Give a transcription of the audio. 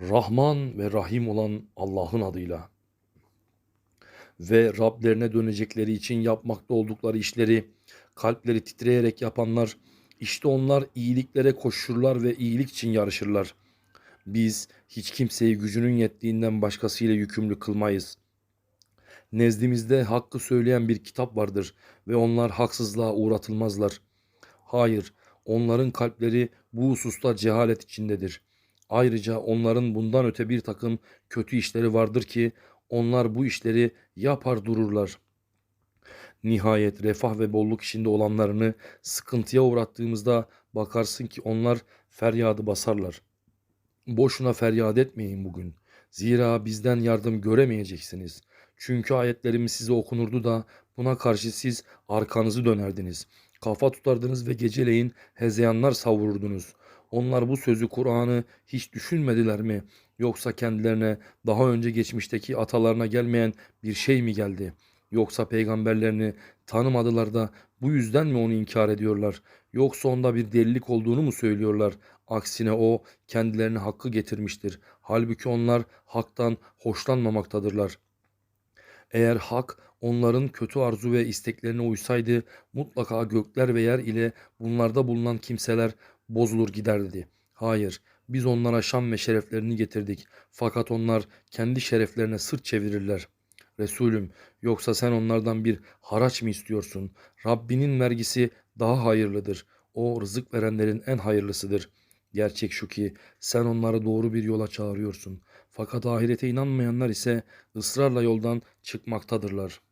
Rahman ve Rahim olan Allah'ın adıyla ve Rablerine dönecekleri için yapmakta oldukları işleri kalpleri titreyerek yapanlar işte onlar iyiliklere koşurlar ve iyilik için yarışırlar. Biz hiç kimseyi gücünün yettiğinden başkasıyla yükümlü kılmayız. Nezdimizde hakkı söyleyen bir kitap vardır ve onlar haksızlığa uğratılmazlar. Hayır, onların kalpleri bu hususta cehalet içindedir. Ayrıca onların bundan öte bir takım kötü işleri vardır ki onlar bu işleri yapar dururlar. Nihayet refah ve bolluk içinde olanlarını sıkıntıya uğrattığımızda bakarsın ki onlar feryadı basarlar. Boşuna feryat etmeyin bugün. Zira bizden yardım göremeyeceksiniz. Çünkü ayetlerimiz size okunurdu da buna karşı siz arkanızı dönerdiniz. Kafa tutardınız ve geceleyin hezeyanlar savururdunuz. Onlar bu sözü Kur'an'ı hiç düşünmediler mi? Yoksa kendilerine daha önce geçmişteki atalarına gelmeyen bir şey mi geldi? Yoksa peygamberlerini tanımadılar da bu yüzden mi onu inkar ediyorlar? Yoksa onda bir delilik olduğunu mu söylüyorlar? Aksine o kendilerine hakkı getirmiştir. Halbuki onlar haktan hoşlanmamaktadırlar. Eğer hak onların kötü arzu ve isteklerine uysaydı mutlaka gökler ve yer ile bunlarda bulunan kimseler bozulur giderdi. Hayır, biz onlara şan ve şereflerini getirdik. Fakat onlar kendi şereflerine sırt çevirirler. Resulüm, yoksa sen onlardan bir haraç mı istiyorsun? Rabbinin vergisi daha hayırlıdır. O rızık verenlerin en hayırlısıdır. Gerçek şu ki sen onları doğru bir yola çağırıyorsun. Fakat ahirete inanmayanlar ise ısrarla yoldan çıkmaktadırlar.''